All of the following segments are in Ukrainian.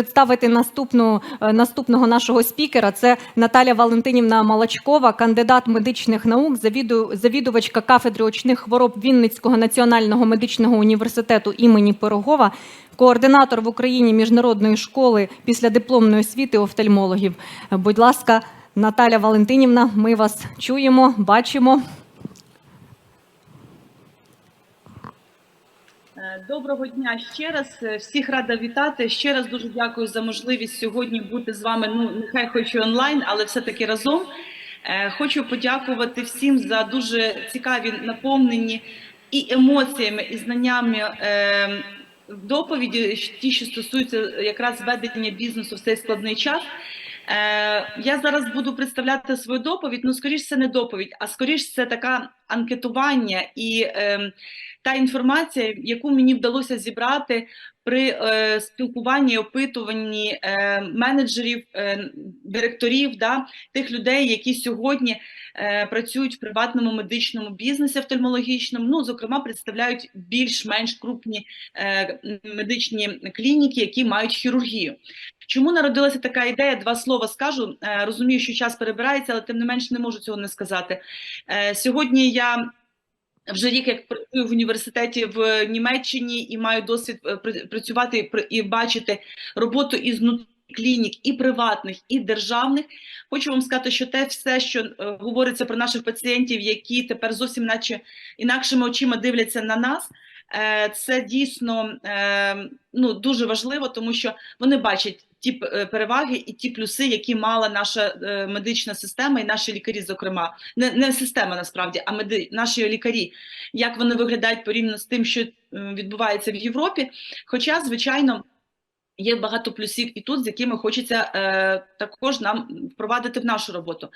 Представити наступну е, наступного нашого спікера. Це Наталя Валентинівна Малачкова, кандидат медичних наук, завіду, завідувачка кафедри очних хвороб Вінницького національного медичного університету імені Пирогова, координатор в Україні міжнародної школи післядипломної освіти офтальмологів. Будь ласка, Наталя Валентинівна, ми вас чуємо, бачимо. Доброго дня ще раз. Е, Всіх рада вітати. Ще раз дуже дякую за можливість сьогодні бути з вами. Ну нехай хоч і онлайн, але все-таки разом. Е, Хочу подякувати всім за дуже цікаві, наповнені і емоціями, і знаннями е, доповіді, ті, що стосуються якраз ведення бізнесу в цей складний час. Е, Я зараз буду представляти свою доповідь. Ну, скоріш, це не доповідь, а скоріш це така анкетування і е, та інформація, яку мені вдалося зібрати при е, спілкуванні, опитуванні е, менеджерів, е, директорів, да, тих людей, які сьогодні е, працюють в приватному медичному бізнесі офтальмологічному, ну, зокрема, представляють більш-менш крупні е, медичні клініки, які мають хірургію. Чому народилася така ідея? Два слова скажу. Е, Розумію, що час перебирається, але тим не менш не можу цього не сказати. Е, Сьогодні я вже рік як працюю в університеті в Німеччині і маю досвід е, працювати і бачити роботу із клінік і приватних, і державних. Хочу вам сказати, що те все, що е, говориться про наших пацієнтів, які тепер зовсім наче інакшими очима дивляться на нас. е, Це дійсно ну, дуже важливо, тому що вони бачать ті е, переваги і ті плюси, які мала наша е, медична система і наші лікарі, зокрема, не, не система насправді, а меди, наші лікарі, як вони виглядають порівняно з тим, що відбувається в Європі. Хоча, звичайно. Є багато плюсів і тут, з якими хочеться е, також нам впровадити в нашу роботу.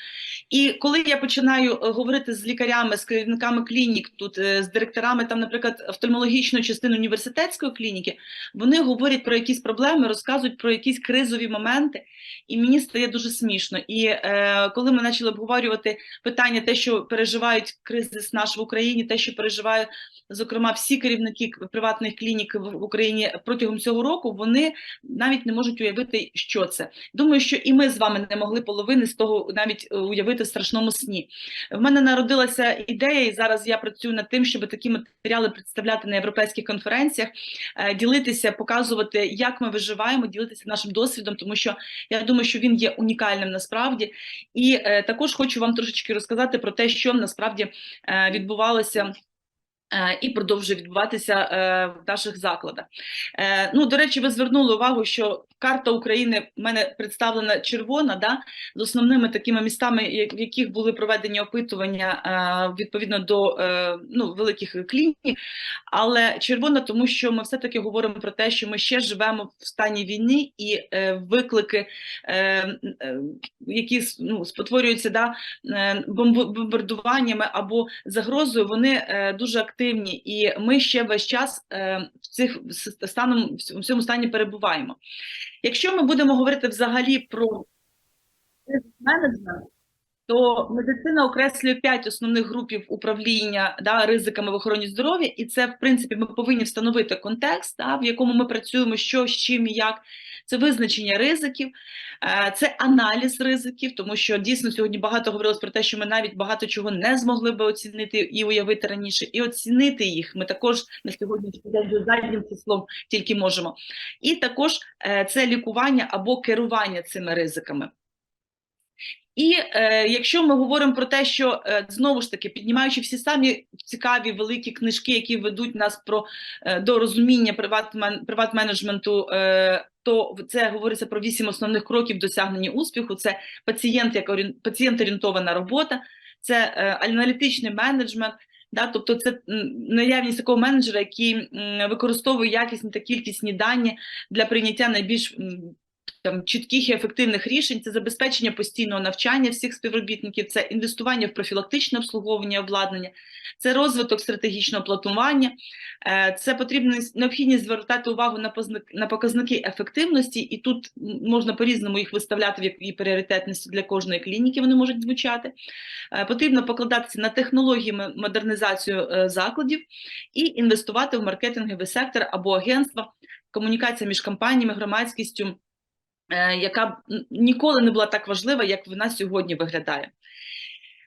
І коли я починаю е, говорити з лікарями, з керівниками клінік, тут е, з директорами, там, наприклад, офтальмологічної частини університетської клініки, вони говорять про якісь проблеми, розказують про якісь кризові моменти, і мені стає дуже смішно. І е, коли ми почали обговорювати питання, те, що переживають кризис наш в Україні, те, що переживають, зокрема, всі керівники приватних клінік в Україні протягом цього року, вони навіть не можуть уявити, що це. Думаю, що і ми з вами не могли половини з того навіть е, уявити в страшному сні. В мене народилася ідея, і зараз я працюю над тим, щоб такі матеріали представляти на європейських конференціях, е, ділитися, показувати, як ми виживаємо, ділитися нашим досвідом, тому що я думаю, що він є унікальним насправді. І е, також хочу вам трошечки розказати про те, що насправді відбувалося. Е, І продовжує відбуватися е, в наших закладах. Е, ну, до речі, ви звернули увагу, що карта України в мене представлена червона, да, з основними такими містами, в яких були проведені опитування е, відповідно до е, ну, великих клінік. Але червона, тому що ми все-таки говоримо про те, що ми ще живемо в стані війни і е, виклики, які ну, спотворюються да, бомбардуваннями або загрозою, вони дуже активні, і ми ще весь час в цих станом в цьому стані перебуваємо. Якщо ми будемо говорити взагалі про менеджмент, то медицина окреслює п'ять основних групів управління да, ризиками в охороні здоров'я, і це, в принципі, ми повинні встановити контекст, да, в якому ми працюємо, що, з чим і як. Це визначення ризиків, е, це аналіз ризиків, тому що дійсно сьогодні багато говорилось про те, що ми навіть багато чого не змогли би оцінити і уявити раніше, і оцінити їх. Ми також на сьогоднішній день заднім числом тільки можемо. І також е, це лікування або керування цими ризиками. І е, якщо ми говоримо про те, що е, знову ж таки піднімаючи всі самі цікаві великі книжки, які ведуть нас про е, до розуміння приват-мен- приват-менеджменту, е, то це говориться про вісім основних кроків досягнення успіху. Це пацієнт як орієн- пацієнт-орієнтована робота, це е, аналітичний менеджмент. Да, тобто це наявність такого менеджера, який використовує якісні та кількісні дані для прийняття найбільш там чітких і ефективних рішень, це забезпечення постійного навчання всіх співробітників, це інвестування в профілактичне обслуговування обладнання, це розвиток стратегічного планування, е, це потрібно необхідність звертати увагу на на показники ефективності, і тут можна по-різному їх виставляти в якій пріоритетності для кожної клініки. Вони можуть звучати. Е, Потрібно покладатися на технології модернізацію е, закладів і інвестувати в маркетинговий сектор або агентства, комунікація між компаніями, громадськістю яка б, ніколи не була так важлива, як вона сьогодні виглядає.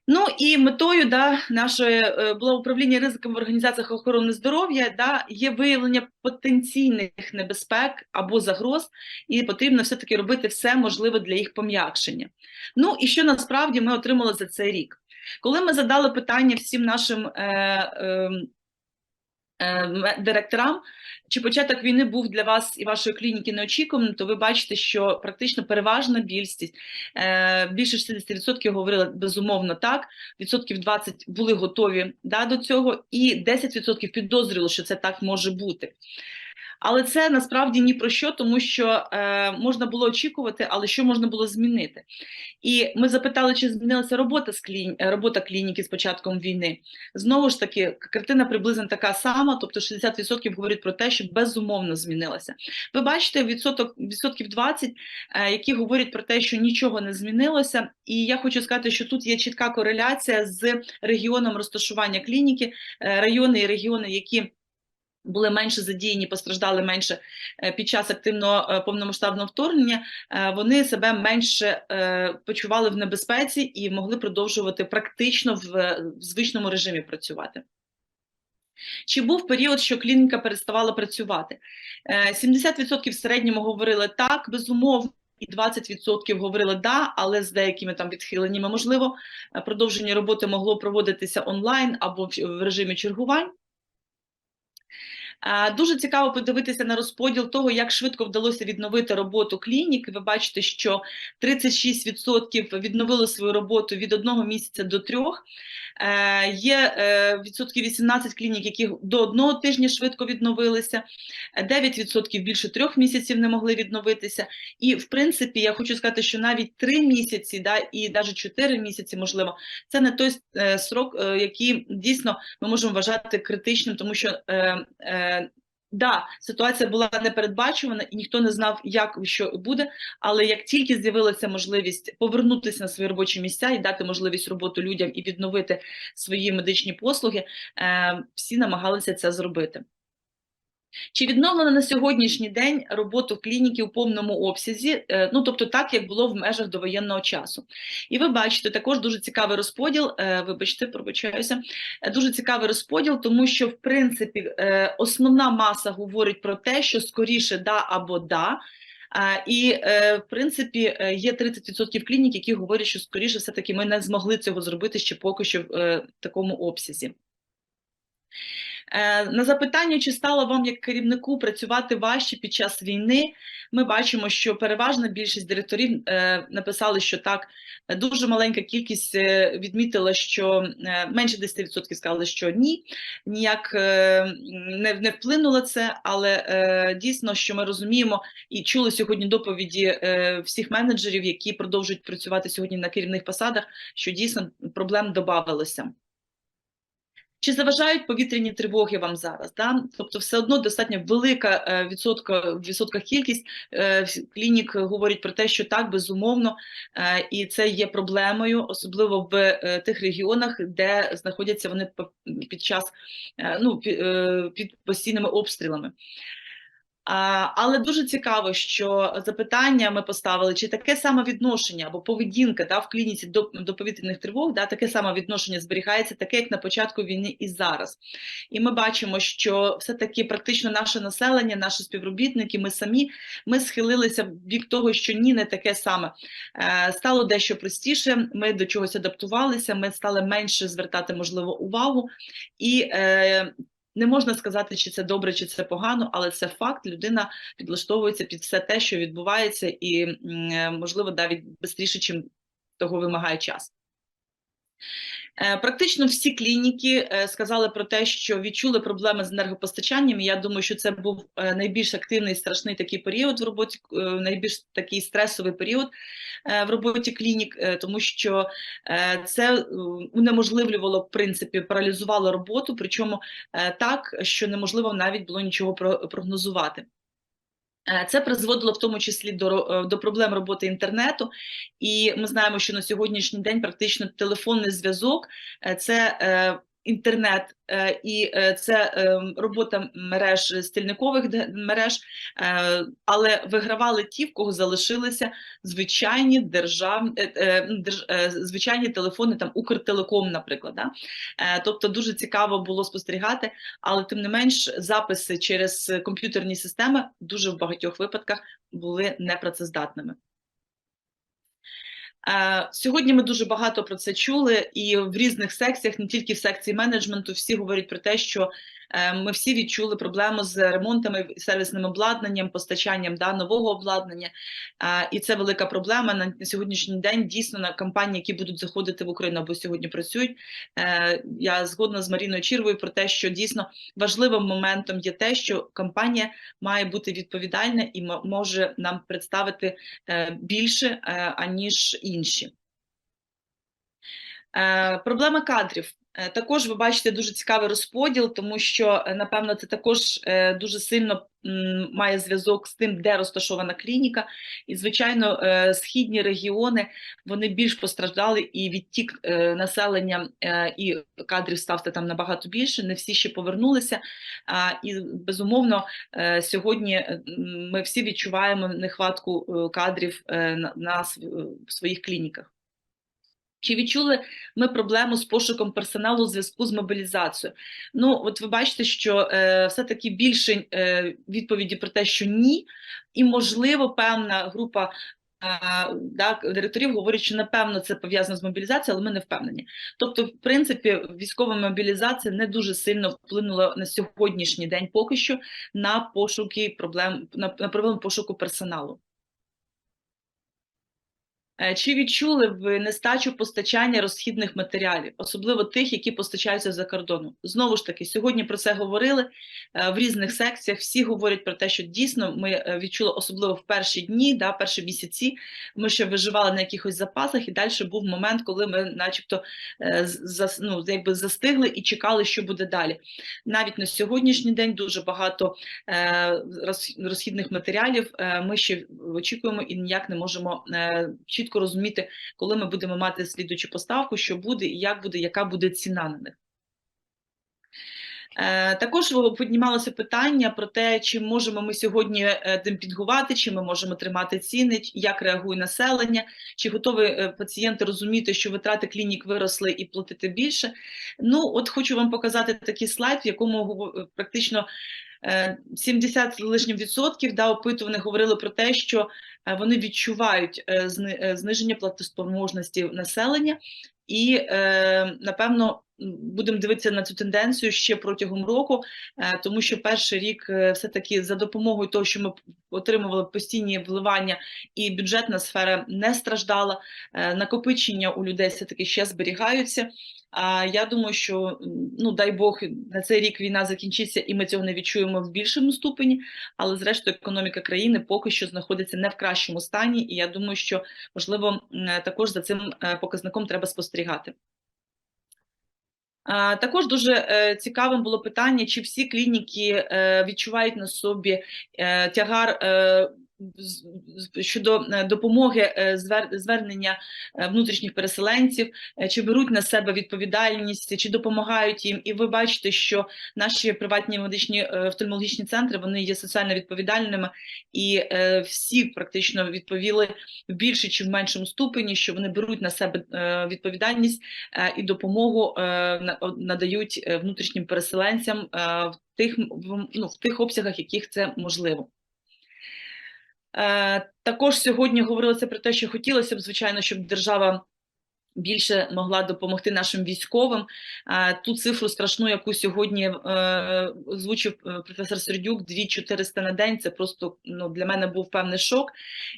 Ну і метою да, нашої е, було управління ризиками в організаціях охорони здоров'я, да, є виявлення потенційних небезпек або загроз, і потрібно все-таки робити все можливе для їх пом'якшення. Ну і що насправді ми отримали за цей рік? Коли ми задали питання всім нашим е, е, е, директорам, чи початок війни був для вас і вашої клініки неочікуваним, то ви бачите, що практично переважна більшість, е, більше 60% говорили безумовно так, відсотків 20 були готові да, до цього, і 10% підозрювали, що це так може бути. Але це насправді ні про що, тому що е, можна було очікувати, але що можна було змінити? І ми запитали, чи змінилася робота з клін... е, робота клініки з початком війни. Знову ж таки, картина приблизно така сама, тобто 60% говорять про те, що безумовно змінилася. Ви бачите відсоток відсотків 20, е, які говорять про те, що нічого не змінилося. І я хочу сказати, що тут є чітка кореляція з регіоном розташування клініки, е, райони і регіони, які були менше задіяні, постраждали менше е, під час активного е, повномасштабного вторгнення, е, вони себе менше почували в небезпеці і могли продовжувати практично в звичному режимі працювати. Чи був період, що клініка переставала працювати? Е, 70% в середньому говорили так, безумовно. І 20% говорили да, але з деякими там відхиленнями. Можливо, продовження роботи могло проводитися онлайн або в режимі чергувань. Дуже цікаво подивитися на розподіл того, як швидко вдалося відновити роботу клінік. Ви бачите, що 36% відновили свою роботу від одного місяця до трьох. Е, Є е, відсотків 18 клінік, які до одного тижня швидко відновилися, Е, 9% більше трьох місяців не могли відновитися. І в принципі, я хочу сказати, що навіть три місяці, да, і навіть 4 місяці, можливо, це не той е, срок, який дійсно ми можемо вважати критичним, тому що е, да, ситуація була непередбачувана, і ніхто не знав, як що буде. Але як тільки з'явилася можливість повернутися на свої робочі місця і дати можливість роботу людям і відновити свої медичні послуги, е, всі намагалися це зробити. Чи відновлено на сьогоднішній день роботу клініки у повному обсязі, Е, ну тобто так, як було в межах довоєнного часу? І ви бачите також дуже цікавий розподіл. е, Вибачте, пробачаюся, е, дуже цікавий розподіл, тому що в принципі основна маса говорить про те, що скоріше да або да. І, в принципі, є 30% клінік, які говорять, що скоріше все-таки ми не змогли цього зробити ще поки що в такому обсязі. Е, На запитання, чи стало вам як керівнику працювати важче під час війни, ми бачимо, що переважна більшість директорів е, написали, що так. Дуже маленька кількість е, відмітила, що менше 10% сказали, що ні, ніяк не, не вплинуло це, але дійсно, що ми розуміємо і чули сьогодні доповіді всіх менеджерів, які продовжують працювати сьогодні на керівних посадах, що дійсно проблем додавалося. Чи заважають повітряні тривоги вам зараз? Да? Тобто, все одно достатньо велика е, відсотка, в відсотках кількість е, клінік говорить про те, що так, безумовно, е, і це є проблемою, особливо в тих регіонах, де знаходяться вони під час ну, під постійними обстрілами. Але дуже цікаво, що запитання ми поставили, чи таке саме відношення або поведінка да, в клініці до, до повітряних тривог, да, таке саме відношення зберігається, таке як на початку війни і зараз. І ми бачимо, що все-таки практично наше населення, наші співробітники, ми самі ми схилилися в бік того, що ні, не таке саме. Е, Стало дещо простіше, ми до чогось адаптувалися, ми стали менше звертати можливо увагу. І е, не можна сказати, чи це добре, чи це погано, але це факт. Людина підлаштовується під все те, що відбувається, і е, можливо навіть швидше, чим того вимагає час. Е, Практично всі клініки е, сказали про те, що відчули проблеми з енергопостачанням. Я думаю, що це був е, найбільш активний страшний такий період в роботі, найбільш такий стресовий період в роботі клінік, тому що це унеможливлювало в принципі, паралізувало роботу, причому так, що неможливо навіть було нічого про- прогнозувати. Е, Це призводило в тому числі до, е, до проблем роботи інтернету, і ми знаємо, що на сьогоднішній день практично телефонний зв'язок е, це інтернет, е, і е, це е, робота мереж стільникових мереж, але вигравали ті, в кого залишилися звичайні держав, держ- е, звичайні телефони, там Укртелеком, наприклад. Да? Тобто дуже цікаво було спостерігати, але тим не менш записи через комп'ютерні системи дуже в багатьох випадках були непрацездатними. Е, Сьогодні ми дуже багато про це чули, і в різних секціях, не тільки в секції менеджменту, всі говорять про те, що ми всі відчули проблему з ремонтами, сервісним обладнанням, постачанням да, нового обладнання. Е, І це велика проблема на сьогоднішній день. Дійсно, на компанії, які будуть заходити в Україну або сьогодні працюють. Е, Я згодна з Маріною Чірвою про те, що дійсно важливим моментом є те, що компанія має бути відповідальна і може нам представити е, більше, е, аніж інші. Е, Проблема кадрів. Е, Також ви бачите дуже цікавий розподіл, тому що, е, напевно, це також е, дуже сильно має зв'язок з тим, де розташована клініка. І, звичайно, східні регіони вони більш постраждали, і відтік населення і кадрів ставте там набагато більше. Не всі ще повернулися. І безумовно, сьогодні ми всі відчуваємо нехватку кадрів на, своїх клініках. Чи відчули ми проблему з пошуком персоналу у зв'язку з мобілізацією? Ну, от ви бачите, що е, все-таки більше е, відповіді про те, що ні, і можливо, певна група е, да, директорів говорить, що напевно це пов'язано з мобілізацією, але ми не впевнені. Тобто, в принципі, військова мобілізація не дуже сильно вплинула на сьогоднішній день поки що на пошуки проблем на, на проблему пошуку персоналу. Е, Чи відчули ви нестачу постачання розхідних матеріалів, особливо тих, які постачаються за кордону? Знову ж таки, сьогодні про це говорили е, в різних секціях. Всі говорять про те, що дійсно ми е, відчули, особливо в перші дні, да, перші місяці. Ми ще виживали на якихось запасах, і далі був момент, коли ми, начебто, ну, якби застигли і чекали, що буде далі. Навіть на сьогоднішній день дуже багато розхідних матеріалів. Ми ще очікуємо і ніяк не можемо е, чітко розуміти, коли ми будемо мати слідучу поставку, що буде і як буде, яка буде ціна на них. Е, Також піднімалося питання про те, чи можемо ми сьогодні е, демпінгувати, чи ми можемо тримати ціни, як реагує населення, чи готові е, пацієнти розуміти, що витрати клінік виросли і платити більше. Ну, от хочу вам показати такий слайд, в якому практично 70 з лишнім відсотків да, опитуваних говорили про те, що е, вони відчувають е, зни- е, зниження платоспроможності населення, і е, напевно будемо дивитися на цю тенденцію ще протягом року, е, тому що перший рік е, все-таки за допомогою того, що ми отримували постійні вливання, і бюджетна сфера не страждала. е, Накопичення у людей все-таки ще зберігаються. А я думаю, що ну дай Бог на цей рік війна закінчиться, і ми цього не відчуємо в більшому ступені. Але зрештою, економіка країни поки що знаходиться не в кращому стані, і я думаю, що можливо також за цим показником треба спостерігати. Також дуже е, цікавим було питання, чи всі клініки е, відчувають на собі е, тягар щодо е, допомоги е, звернення е, внутрішніх переселенців, чи беруть на себе відповідальність, чи допомагають їм. І ви бачите, що наші приватні медичні офтальмологічні центри вони є соціально відповідальними, і всі практично відповіли в більшій чи в меншому ступені, що вони беруть на себе відповідальність і допомогу на- надають внутрішнім переселенцям в тих, ну, в тих обсягах, яких це можливо. Е, Також сьогодні говорилося про те, що хотілося б, звичайно, щоб держава більше могла допомогти нашим військовим. Ту цифру страшну, яку сьогодні е, озвучив е, професор Сердюк, 2400 на день. Це просто ну, для мене був певний шок.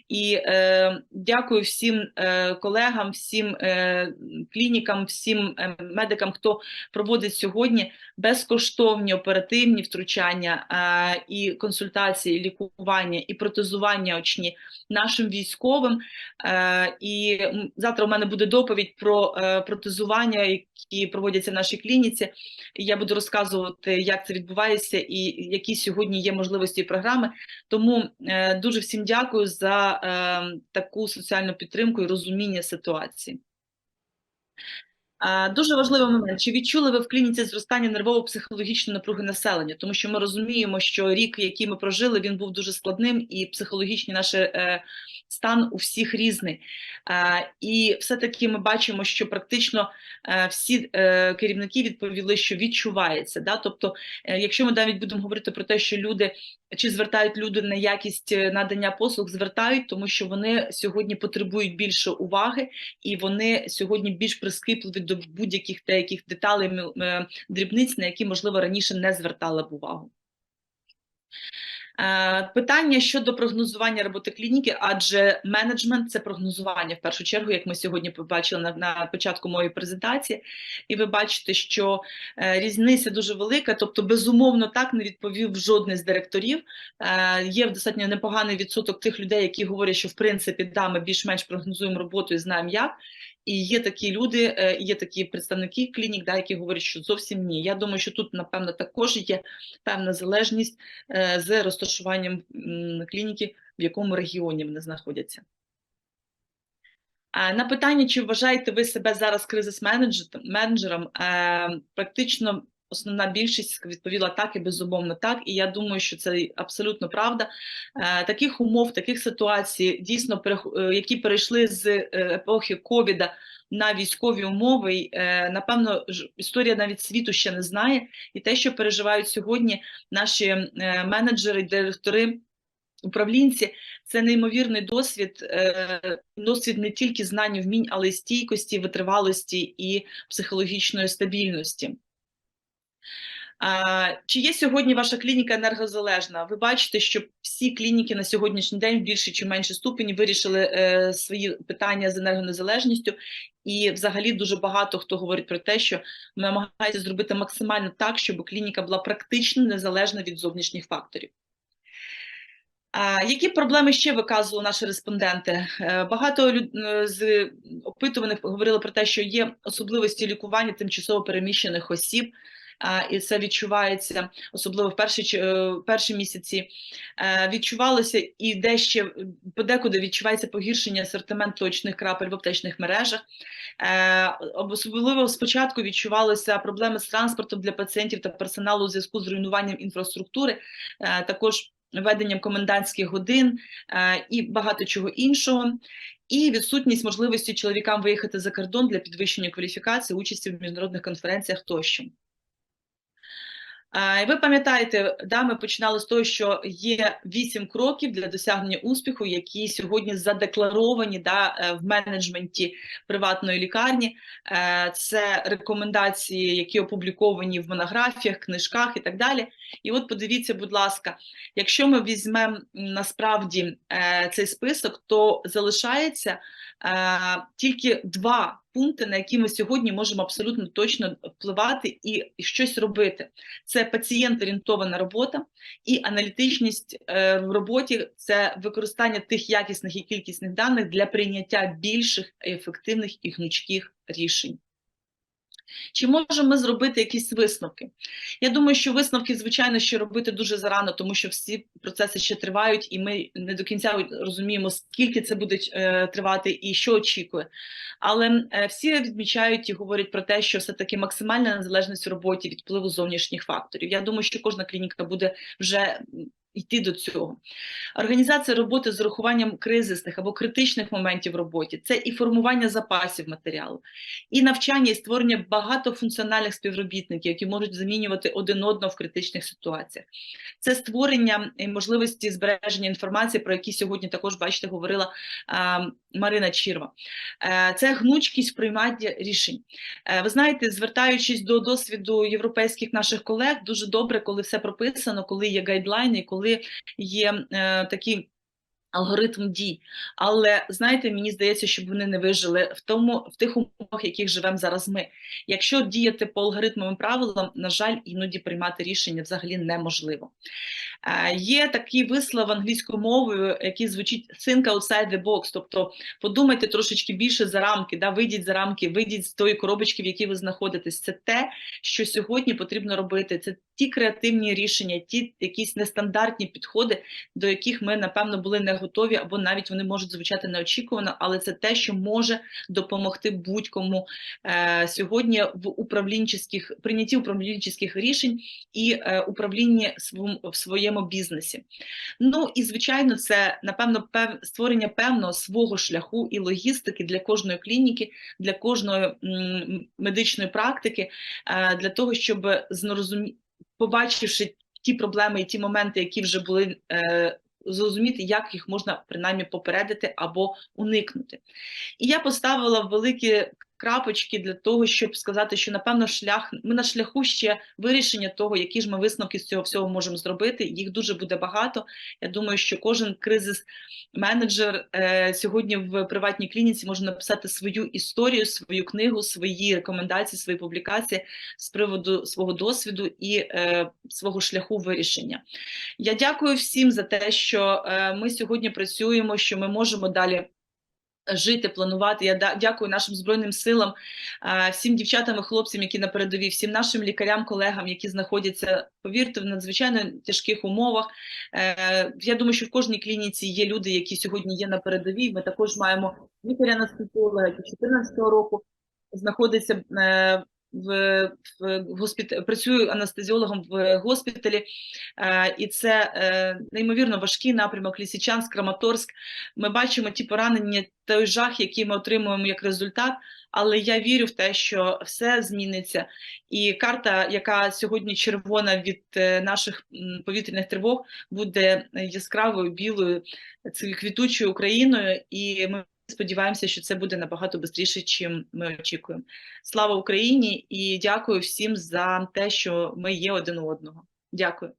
І е, дякую всім е, колегам, всім е, клінікам, всім медикам, хто проводить сьогодні безкоштовні оперативні втручання е, і консультації, і лікування і протезування очні нашим військовим. Е, і завтра у мене буде доповідь про е, протезування, які проводяться в нашій клініці. І Я буду розказувати, як це відбувається і які сьогодні є можливості і програми. Тому е, дуже всім дякую за е, таку соціальну підтримку і розуміння ситуації. Дуже важливий момент. Чи відчули ви в клініці зростання нервово-психологічної напруги населення? Тому що ми розуміємо, що рік, який ми прожили, він був дуже складним, і психологічний наш е, стан у всіх різний. І все-таки ми бачимо, що практично е, всі е, керівники відповіли, що відчувається. Да? Тобто, якщо ми навіть будемо говорити про те, що люди чи звертають люди на якість е, надання послуг, звертають, тому що вони сьогодні потребують більше уваги, і вони сьогодні більш прискіпливі до будь-яких деяких деталей дрібниць, на які можливо раніше не звертали б увагу. Е, Питання щодо прогнозування роботи клініки, адже менеджмент це прогнозування в першу чергу, як ми сьогодні побачили на, на початку моєї презентації, і ви бачите, що е, різниця дуже велика. Тобто, безумовно, так не відповів жодний з директорів. Е, Є достатньо непоганий відсоток тих людей, які говорять, що в принципі да, ми більш-менш прогнозуємо роботу і знаємо як. І є такі люди, е, є такі представники клінік, да, які говорять, що зовсім ні. Я думаю, що тут, напевно, також є певна залежність е, з розташуванням клініки, в якому регіоні вони знаходяться. На питання, чи вважаєте ви себе зараз кризис-менеджером, е, практично основна більшість відповіла так і безумовно так. І я думаю, що це абсолютно правда. Е, Таких умов, таких ситуацій, дійсно, е, які перейшли з е, епохи ковіда на військові умови, напевно, ж- історія навіть світу ще не знає. І те, що переживають сьогодні наші менеджери, директори, управлінці, це неймовірний досвід, досвід не тільки знань, вмінь, але й стійкості, витривалості і психологічної стабільності. Чи є сьогодні ваша клініка енергозалежна? Ви бачите, що всі клініки на сьогоднішній день в більшій чи меншій ступені вирішили е, свої питання з енергонезалежністю, і взагалі дуже багато хто говорить про те, що намагається зробити максимально так, щоб клініка була практично незалежна від зовнішніх факторів. А, які проблеми ще виказували наші респонденти? Е, Багато люд- е, з опитуваних говорили про те, що є особливості лікування тимчасово переміщених осіб, і це відчувається особливо в перші, е, перші місяці. Е, Відчувалося і де ще подекуди відчувається погіршення асортименту очних крапель в аптечних мережах. Е, Особливо спочатку відчувалися проблеми з транспортом для пацієнтів та персоналу у зв'язку з руйнуванням інфраструктури. Також веденням комендантських годин і багато чого іншого, і відсутність можливості чоловікам виїхати за кордон для підвищення кваліфікації, участі в міжнародних конференціях тощо. Е, Ви пам'ятаєте, да, ми починали з того, що є вісім кроків для досягнення успіху, які сьогодні задекларовані да, е, в менеджменті приватної лікарні. Е, Це рекомендації, які опубліковані в монографіях, книжках і так далі. І от подивіться, будь ласка, якщо ми візьмемо насправді е, цей список, то залишається тільки два пункти, на які ми сьогодні можемо абсолютно точно впливати і, і щось робити. Це пацієнт-орієнтована робота і аналітичність е, в роботі це використання тих якісних і кількісних даних для прийняття більших ефективних і гнучких рішень. Чи можемо ми зробити якісь висновки? Я думаю, що висновки, звичайно, що робити дуже зарано, тому що всі процеси ще тривають, і ми не до кінця розуміємо, скільки це буде е, тривати і що очікує. Але е, всі відмічають і говорять про те, що все-таки максимальна незалежність у роботі від впливу зовнішніх факторів. Я думаю, що кожна клініка буде вже йти до цього. Організація роботи з урахуванням кризисних або критичних моментів в роботі це і формування запасів матеріалу, і навчання, і створення багатофункціональних співробітників, які можуть замінювати один одного в критичних ситуаціях. Це створення можливості збереження інформації, про які сьогодні також, бачите, говорила а, Марина Чірва. Е, Це гнучкість в прийманні рішень. Е, Ви знаєте, звертаючись до досвіду європейських наших колег, дуже добре, коли все прописано, коли є гайдлайни, коли є е, такі. Алгоритм дій, але знаєте, мені здається, щоб вони не вижили в тому, в тих умовах, яких живемо зараз. Ми, якщо діяти по алгоритмовим правилам, на жаль, іноді приймати рішення взагалі неможливо. Е, Є такий вислов англійською мовою, який звучить think outside the box, тобто подумайте трошечки більше за рамки, да, вийдіть за рамки, вийдіть з тої коробочки, в якій ви знаходитесь. Це те, що сьогодні потрібно робити. Це ті креативні рішення, ті якісь нестандартні підходи, до яких ми напевно були не готові, або навіть вони можуть звучати неочікувано, але це те, що може допомогти будь-кому е, сьогодні в управлінчих прийнятті управлінчих рішень і е, управлінні в своєму бізнесі. Ну і звичайно, це напевно пев... створення певного свого шляху і логістики для кожної клініки, для кожної м, медичної практики, е, для того, щоб зрозумі... побачивши ті проблеми і ті моменти, які вже були. е, Зрозуміти, як їх можна принаймні попередити або уникнути. І я поставила великі крапочки для того, щоб сказати, що напевно шлях ми на шляху ще вирішення того, які ж ми висновки з цього всього можемо зробити. Їх дуже буде багато. Я думаю, що кожен кризис менеджер е, сьогодні в приватній клініці може написати свою історію, свою книгу, свої рекомендації, свої публікації з приводу свого досвіду і е, свого шляху вирішення. Я дякую всім за те, що е, ми сьогодні працюємо, що ми можемо далі. Жити, планувати. Я дякую нашим збройним силам, всім дівчатам і хлопцям, які на передовій, всім нашим лікарям, колегам, які знаходяться, повірте, в надзвичайно тяжких умовах. Е, Я думаю, що в кожній клініці є люди, які сьогодні є на передовій. Ми також маємо лікаря на який 2014 року знаходиться е, в, в госпіт... працює анестезіологом в госпіталі, е, і це е, неймовірно важкий напрямок Лісичанськ, Краматорськ. Ми бачимо ті поранення, той жах, який ми отримуємо як результат. Але я вірю в те, що все зміниться, і карта, яка сьогодні червона від е, наших повітряних тривог, буде яскравою білою квітучою Україною, і ми сподіваємося, що це буде набагато швидше, чим ми очікуємо. Слава Україні і дякую всім за те, що ми є один у одного. Дякую.